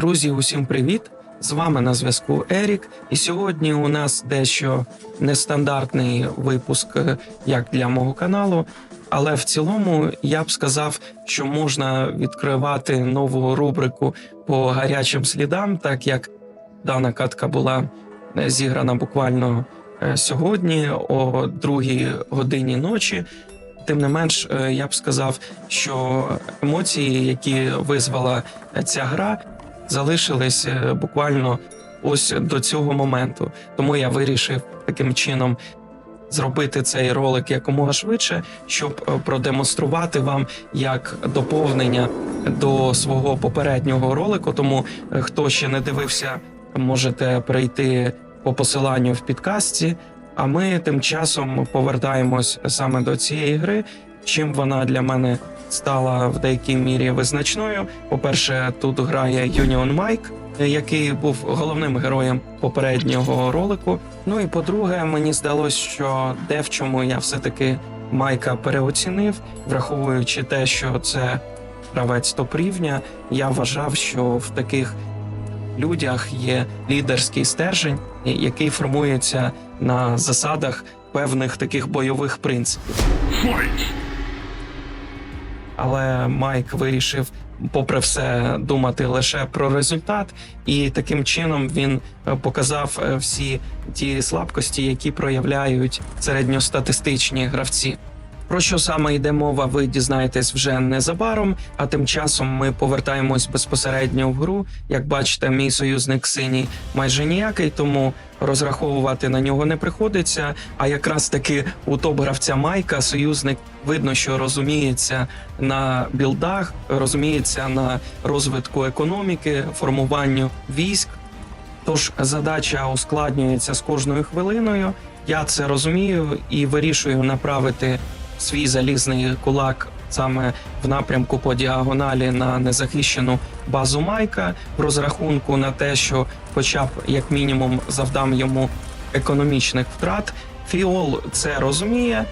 Друзі, усім привіт! З вами на зв'язку Ерік. І сьогодні у нас дещо нестандартний випуск, е, як для мого каналу. Але в цілому я б сказав, що можна відкривати нову рубрику по гарячим слідам, так як дана катка була е, зіграна буквально е, сьогодні, о другій годині ночі. Тим не менш, я б сказав, що емоції, які визвала ця гра, залишились е, буквально ось до цього моменту. Тому я вирішив таким чином зробити цей ролик якомога швидше, щоб е, продемонструвати вам як доповнення до свого попереднього ролику. Тому е, хто ще не дивився, можете перейти по посиланню в підкастці. А ми тим часом повертаємось саме до цієї гри. Чим вона для мене стала в деякій мірі визначною. По-перше, тут грає Юніон Майк, який був головним героєм попереднього ролику. Ну і по-друге, мені здалось, що де в чому я все-таки Майка переоцінив, враховуючи те, що це гравець топ рівня, я вважав, що в таких людях є лідерський стержень, який формується на засадах певних таких бойових принципів. Але Майк вирішив, попри все, думати лише про результат, і таким чином він е, показав е, всі ті слабкості, які проявляють середньостатистичні гравці. Про що саме йде мова, ви дізнаєтесь вже незабаром. А тим часом ми повертаємось безпосередньо в гру. Як бачите, мій союзник синій майже ніякий, тому розраховувати на нього не приходиться. А якраз таки у топ гравця Майка союзник видно, що розуміється на білдах, розуміється на розвитку економіки, формуванню військ. Тож задача ускладнюється з кожною хвилиною. Я це розумію і вирішую направити свій залізний кулак саме в напрямку по діагоналі на незахищену базу Майка в розрахунку на те, що, хоча б як мінімум, завдам йому економічних втрат. Фіол це розуміє.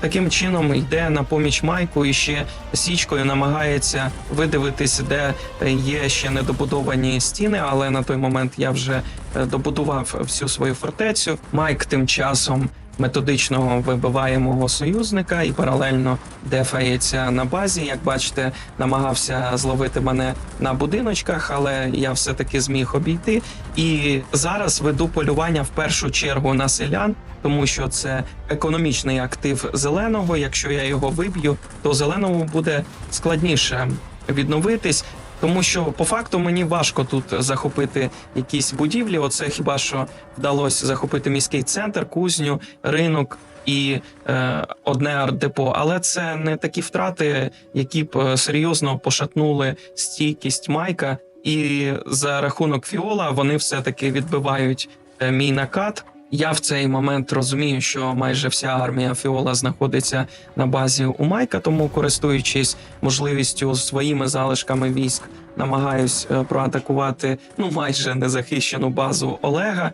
Таким чином йде на поміч Майку і ще січкою намагається видивитись, де є ще недобудовані стіни. Але на той момент я вже добудував всю свою фортецю. Майк тим часом методично вибиває мого союзника і паралельно дефається на базі. Як бачите, намагався зловити мене на будиночках, але я все таки зміг обійти. І зараз веду полювання в першу чергу на селян, тому що це економічний актив зеленого. Якщо я його виб'ю, то зеленому буде складніше відновитись. Тому що по факту мені важко тут захопити якісь будівлі. Оце хіба що вдалося захопити міський центр, кузню, ринок і е, одне арт-депо. Але це не такі втрати, які б е, серйозно пошатнули стійкість Майка. І за рахунок Фіола вони все таки відбивають е, мій накат. Я в цей момент розумію, що майже вся армія Фіола знаходиться на базі у Майка, тому користуючись можливістю своїми залишками військ, намагаюсь е, проатакувати ну майже незахищену базу Олега.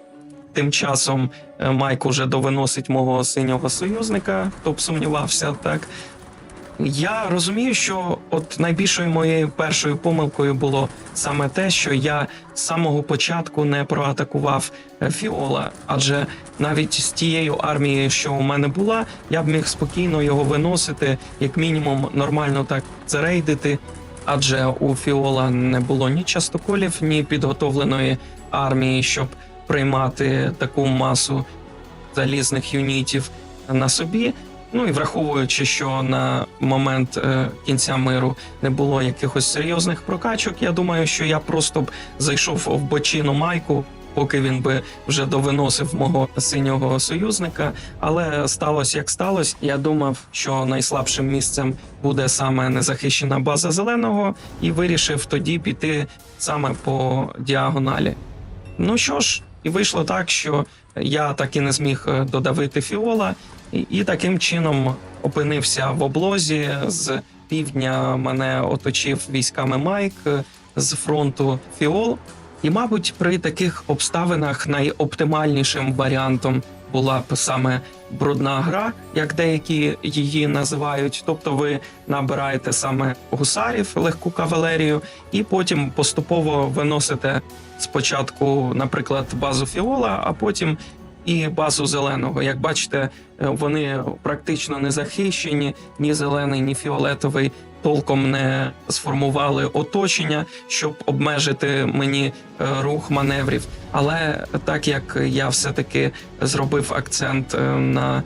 Тим часом е, Майк уже довиносить мого синього союзника, хто б сумнівався, так я розумію, що от найбільшою моєю першою помилкою було саме те, що я з самого початку не проатакував е, Фіола, адже навіть з тією армією, що у мене була, я б міг спокійно його виносити, як мінімум, нормально так зарейдити. Адже у Фіола не було ні частоколів, ні підготовленої армії, щоб приймати таку масу залізних юнітів на собі. Ну і враховуючи, що на момент е, кінця миру не було якихось серйозних прокачок, я думаю, що я просто б зайшов в бочину майку, поки він би вже довиносив мого синього союзника. Але сталося як сталося. Я думав, що найслабшим місцем буде саме незахищена база зеленого, і вирішив тоді піти саме по діагоналі. Ну що ж, і вийшло так, що я так і не зміг е, додавити фіола, і, таким чином опинився в облозі. З півдня мене оточив військами Майк е, з фронту Фіол. І, мабуть, при таких обставинах найоптимальнішим варіантом була б саме брудна гра, як деякі її називають. Тобто, ви набираєте саме гусарів, легку кавалерію, і потім поступово виносите спочатку, наприклад, базу фіола, а потім і базу зеленого. Як бачите, е, вони практично не захищені, ні зелений, ні фіолетовий. Толком не сформували оточення, щоб обмежити мені е, рух маневрів. Але так як я все-таки зробив акцент е, на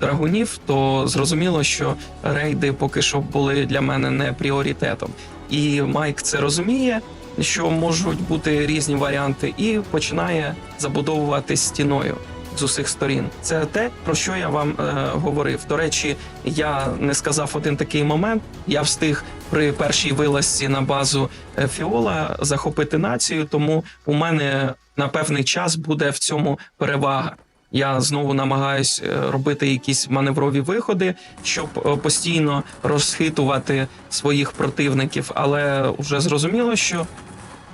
драгунів, то зрозуміло, що рейди поки що були для мене не пріоритетом. І Майк це розуміє, що можуть бути різні варіанти, і починає забудовувати стіною з усіх сторін. Це те, про що я вам е, говорив. До речі, я не сказав один такий момент. Я встиг при першій вилазці на базу е, Фіола захопити націю, тому у мене на певний час буде в цьому перевага. Я знову намагаюсь е, робити якісь маневрові виходи, щоб е, постійно розхитувати своїх противників, але вже зрозуміло, що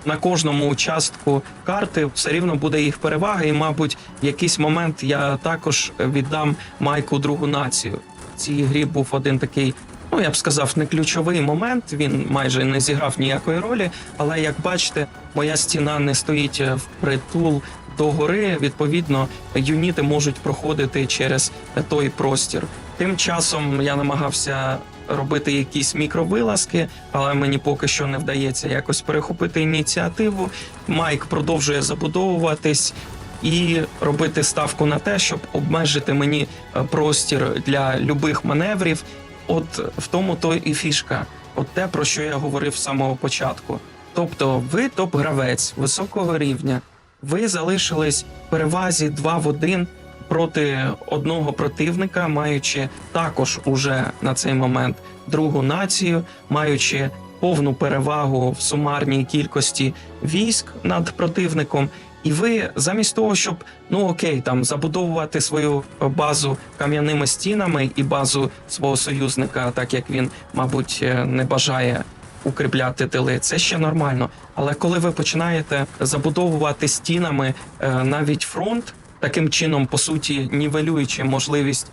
на кожному участку карти все рівно буде їх перевага, і, мабуть, в якийсь момент я також віддам Майку другу націю. В цій грі був один такий. Ну, я б сказав, не ключовий момент. Він майже не зіграв ніякої ролі. Але як бачите, моя стіна не стоїть е, впритул до гори. Відповідно, юніти можуть проходити через той простір. Тим часом я намагався робити якісь мікровилазки, але мені поки що не вдається якось перехопити ініціативу. Майк продовжує забудовуватись. І робити ставку на те, щоб обмежити мені е, простір для любих маневрів. От в тому то і фішка, от те, про що я говорив з самого початку. Тобто, ви топ-гравець високого рівня, ви залишились в перевазі 2 в 1 проти одного противника, маючи також уже на цей момент другу націю, маючи повну перевагу в сумарній кількості військ над противником. І ви замість того, щоб ну окей, там забудовувати свою базу кам'яними стінами і базу свого союзника, так як він, мабуть, е, не бажає укріпляти тили, це ще нормально. Але коли ви починаєте забудовувати стінами е, навіть фронт, таким чином, по суті, нівелюючи можливість.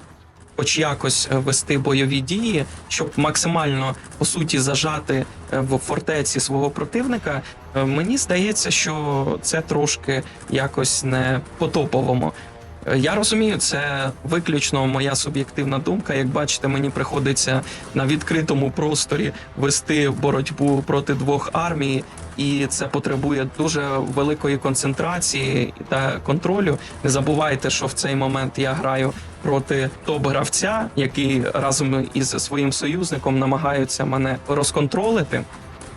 Хоч якось е, вести бойові дії, щоб максимально по суті зажати е, в фортеці свого противника. Мені здається, що це трошки якось не по-топовому. Я розумію, це виключно моя суб'єктивна думка. Як бачите, мені приходиться на відкритому просторі вести боротьбу проти двох армій, і це потребує дуже великої концентрації та контролю. Не забувайте, що в цей момент я граю проти топ-гравця, який разом із своїм союзником намагаються мене розконтролити.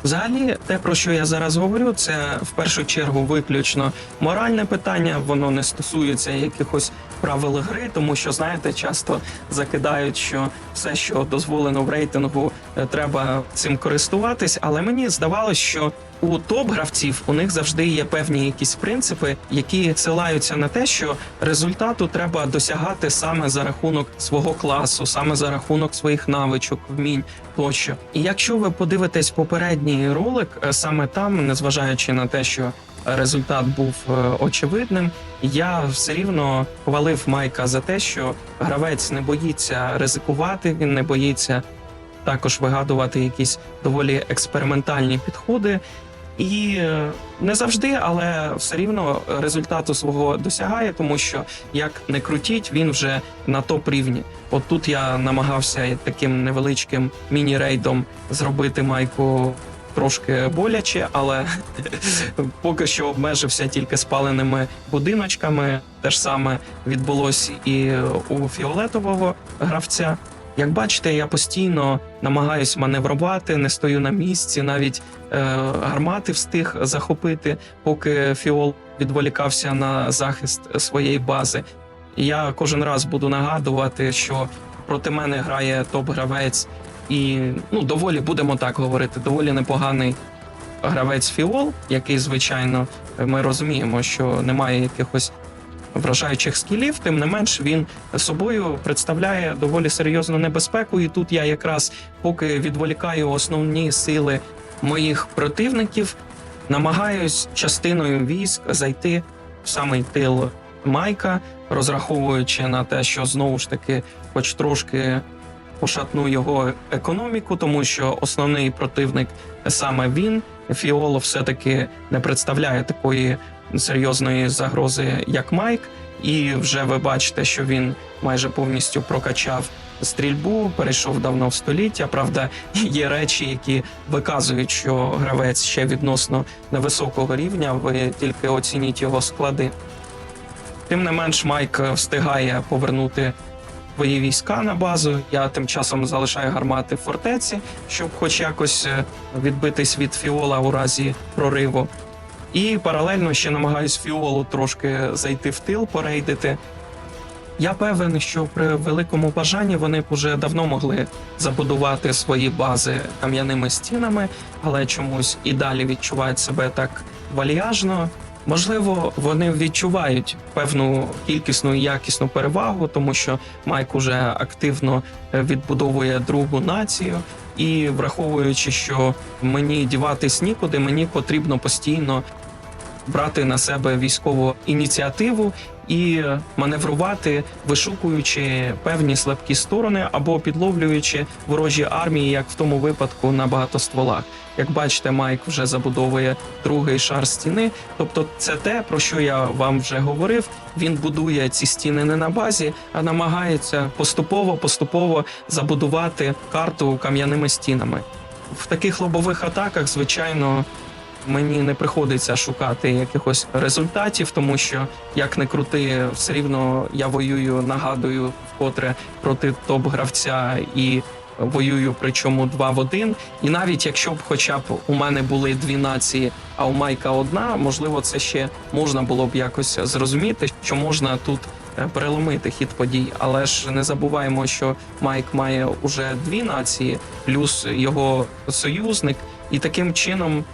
Взагалі, те, про що я зараз говорю, це в першу чергу виключно моральне питання. Воно не стосується якихось правил гри, тому що знаєте, часто закидають, що все, що дозволено в рейтингу, е, треба цим користуватись. Але мені здавалось, що у топ-гравців у них завжди є певні якісь принципи, які силаються на те, що результату треба досягати саме за рахунок свого класу, саме за рахунок своїх навичок, вмінь тощо. І якщо ви подивитесь попередній ролик, е, саме там, незважаючи на те, що результат був е, очевидним, я все рівно хвалив Майка за те, що гравець не боїться ризикувати, він не боїться також вигадувати якісь доволі експериментальні підходи. І е, не завжди, але все рівно результату свого досягає, тому що як не крутіть, він вже на топ рівні. От тут я намагався таким невеличким міні-рейдом зробити майку трошки боляче, але поки що обмежився тільки спаленими будиночками. Те ж саме відбулось і у фіолетового гравця. Як бачите, я постійно намагаюсь маневрувати, не стою на місці, навіть е, гармати встиг захопити, поки фіол відволікався на захист своєї бази. Я кожен раз буду нагадувати, що проти мене грає топ-гравець, і ну доволі будемо так говорити, доволі непоганий гравець Фіол, який, звичайно, ми розуміємо, що немає якихось вражаючих скілів, тим не менш він собою представляє доволі серйозну небезпеку. І тут я якраз поки відволікаю основні сили моїх противників, намагаюсь частиною військ зайти в самий тил Майка, розраховуючи на те, що знову ж таки, хоч трошки пошатну його економіку, тому що основний противник саме він. Фіоло все-таки не представляє такої серйозної загрози, як Майк. І вже ви бачите, що він майже повністю прокачав стрільбу, перейшов давно в століття. Правда, є речі, які виказують, що гравець ще відносно невисокого рівня. Ви тільки оцініть його склади. Тим не менш, Майк встигає повернути свої війська на базу. Я тим часом залишаю гармати в фортеці, щоб хоч якось е, відбитись від фіола у разі прориву. І паралельно ще намагаюсь фіолу трошки зайти в тил, порейдити. Я певен, що при великому бажанні вони б уже давно могли забудувати свої бази кам'яними стінами, але чомусь і далі відчувають себе так вальяжно. Можливо, вони відчувають певну кількісну і якісну перевагу, тому що Майк уже активно е, відбудовує другу націю, і враховуючи, що мені діватись нікуди, мені потрібно постійно брати на себе військову ініціативу і маневрувати, вишукуючи певні слабкі сторони або підловлюючи ворожі армії, як в тому випадку на багатостволах. Як бачите, Майк вже забудовує другий шар стіни. Тобто, це те, про що я вам вже говорив. Він будує ці стіни не на базі, а намагається поступово поступово забудувати карту кам'яними стінами. В таких лобових атаках, звичайно, мені не приходиться шукати якихось результатів, тому що як не крути, все рівно я воюю, нагадую, вкотре проти топ-гравця і воюю, причому два в один. І навіть якщо б хоча б у мене були дві нації, а у Майка одна, можливо, це ще можна було б якось зрозуміти, що можна тут. е, Переломити хід подій, але ж не забуваємо, що Майк має уже дві нації, плюс його союзник, і таким чином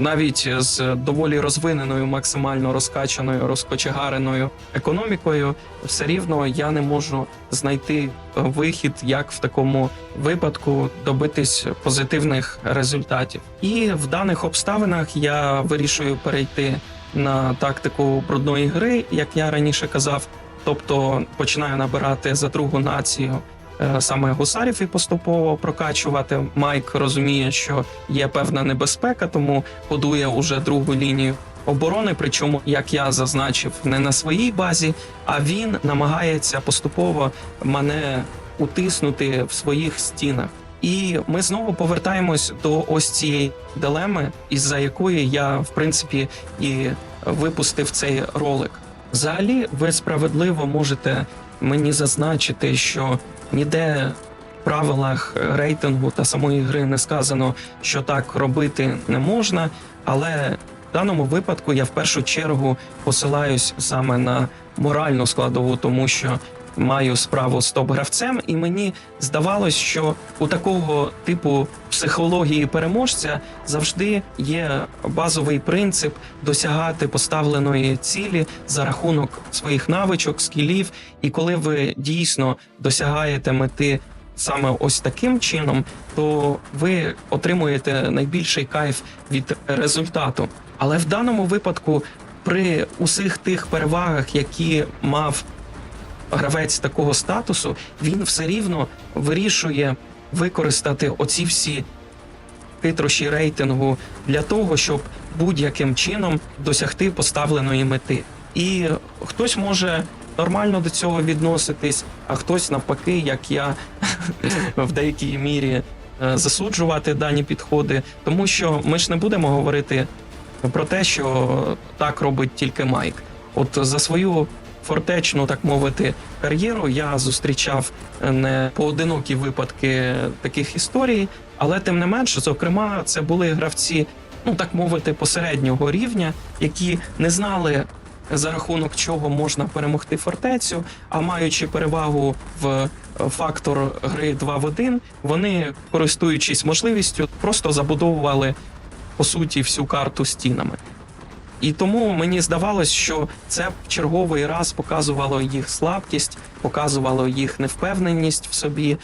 навіть з доволі розвиненою, максимально розкачаною, розкочегареною економікою, все рівно я не можу знайти вихід, як в такому випадку добитись позитивних результатів. І в даних обставинах я вирішую перейти на тактику брудної гри, як я раніше казав. Тобто починаю набирати за другу націю е, саме гусарів і поступово прокачувати. Майк розуміє, що є певна небезпека, тому будує уже другу лінію оборони. Причому, як я зазначив, не на своїй базі, а він намагається поступово мене утиснути в своїх стінах. І ми знову повертаємось до ось цієї дилеми, із-за якої я в принципі і випустив цей ролик. Взагалі, ви справедливо можете мені зазначити, що ніде в правилах рейтингу та самої гри не сказано, що так робити не можна, але в даному випадку я в першу чергу посилаюсь саме на моральну складову, тому що маю справу з топ-гравцем, і мені здавалось, що у такого типу психології переможця завжди є базовий принцип досягати поставленої цілі за рахунок своїх навичок, скілів. І коли ви дійсно досягаєте мети саме ось таким чином, то ви отримуєте найбільший кайф від результату. Але в даному випадку, при усіх тих перевагах, які мав гравець такого статусу, він все рівно вирішує використати оці всі хитрощі рейтингу для того, щоб будь-яким чином досягти поставленої мети. І хтось може нормально до цього відноситись, а хтось навпаки, як я в деякій мірі е, засуджувати дані підходи, тому що ми ж не будемо говорити про те, що так робить тільки Майк. От за свою фортечну, так мовити, кар'єру я зустрічав не поодинокі випадки таких історій, але тим не менше, зокрема, це були гравці, ну так мовити, посереднього рівня, які не знали. За рахунок чого можна перемогти фортецю, а маючи перевагу в е, фактор гри 2 в 1, вони, користуючись можливістю, просто забудовували по суті всю карту стінами. І тому мені здавалось, що це в черговий раз показувало їх слабкість, показувало їх невпевненість в собі,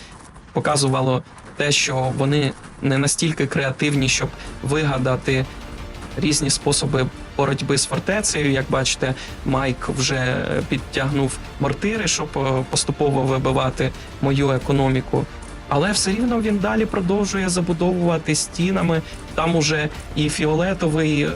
показувало те, що вони не настільки креативні, щоб вигадати різні способи боротьби з фортецею. Як бачите, Майк вже підтягнув мортири, щоб е, поступово вибивати мою економіку. Але все рівно він далі продовжує забудовувати стінами. Там уже і фіолетовий е,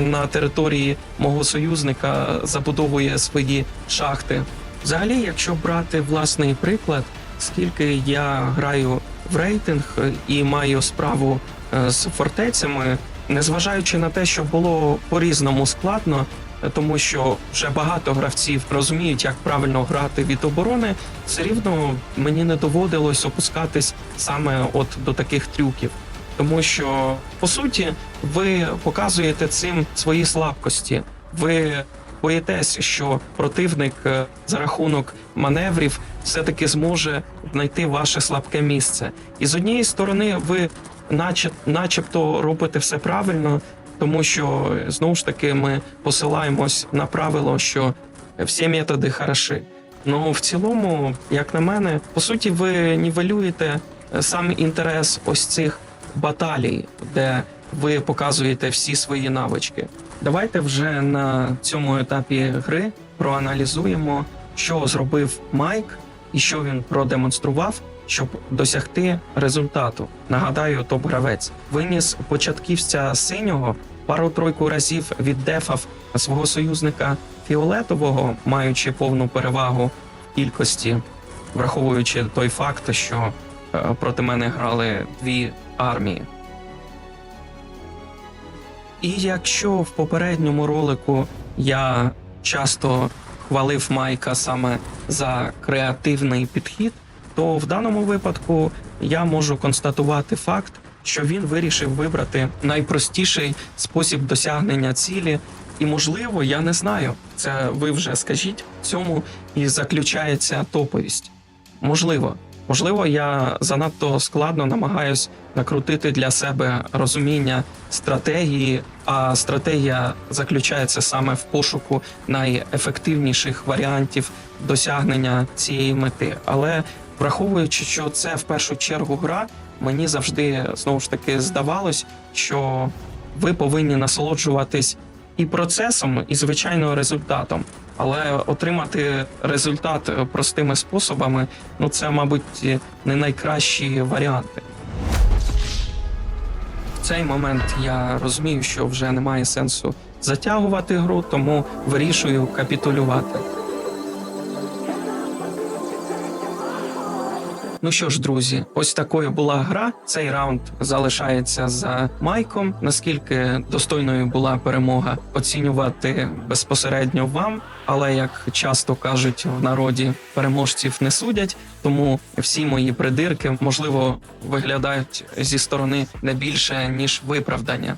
на території мого союзника забудовує свої шахти. Взагалі, якщо брати власний приклад, скільки я граю в рейтинг і маю справу е, з фортецями, незважаючи на те, що було по-різному складно, е, тому що вже багато гравців розуміють, як правильно грати від оборони, все рівно мені не доводилось опускатись саме от до таких трюків. Тому що по суті ви показуєте цим свої слабкості. Ви боїтесь, що противник е, за рахунок маневрів все-таки зможе знайти ваше слабке місце. І з однієї сторони, ви, наче, начебто, робите все правильно, тому що знову ж таки ми посилаємось на правило, що всі методи хороші. Ну в цілому, як на мене, по суті, ви нівелюєте е, сам інтерес ось цих баталій, де ви показуєте всі свої навички. Давайте вже на цьому етапі гри проаналізуємо, що зробив Майк і що він продемонстрував, щоб досягти результату. Нагадаю, топ-гравець виніс початківця синього пару-тройку разів віддефав свого союзника фіолетового, маючи повну перевагу кількості, враховуючи той факт, що е, проти мене грали дві армії. І якщо в попередньому ролику я часто хвалив Майка саме за креативний підхід, то в даному випадку я можу констатувати факт, що він вирішив вибрати найпростіший спосіб досягнення цілі. І можливо, я не знаю. Це ви вже скажіть в цьому і заключається топовість. Можливо, можливо, я занадто складно намагаюсь накрутити для себе розуміння стратегії, а стратегія заключається саме в пошуку найефективніших варіантів досягнення цієї мети. Але враховуючи, що це в першу чергу гра, мені завжди знову ж таки здавалось, що ви повинні насолоджуватись і процесом, і звичайно результатом. Але отримати результат е, простими способами ну це, мабуть, не найкращі варіанти. В цей момент я розумію, що вже немає сенсу затягувати гру, тому вирішую капітулювати. Ну що ж, друзі, ось такою була гра. Цей раунд залишається за Майком. Наскільки достойною була перемога, оцінювати безпосередньо вам. Але як часто кажуть в народі, переможців не судять. Тому всі мої придирки можливо виглядають зі сторони не більше ніж виправдання.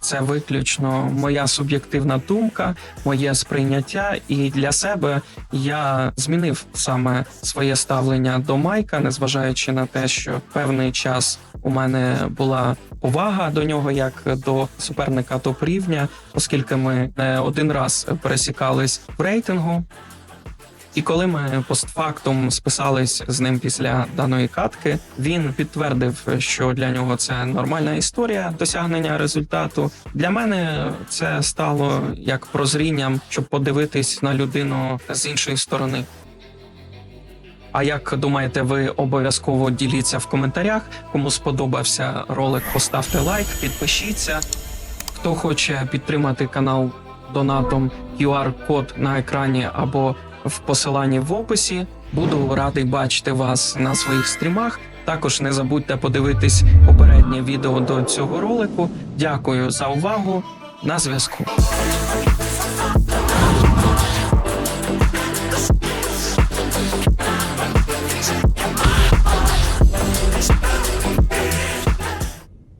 Це виключно моя суб'єктивна думка, моє сприйняття, і для себе я змінив саме своє ставлення до Майка, незважаючи на те, що певний час у мене була повага до нього як до суперника топ рівня, оскільки ми не один раз пересікались в рейтингу. І коли ми постфактум списались з ним після даної катки, він підтвердив, що для нього це нормальна історія досягнення результату. Для мене це стало як прозрінням, щоб подивитись на людину з іншої сторони. А як думаєте, ви обов'язково діліться в коментарях. Кому сподобався ролик, поставте лайк, підпишіться. Хто хоче підтримати канал донатом QR-код на екрані або в посиланні в описі. Буду радий бачити вас на своїх стрімах. Також не забудьте подивитись попереднє відео до цього ролику. Дякую за увагу. На зв'язку.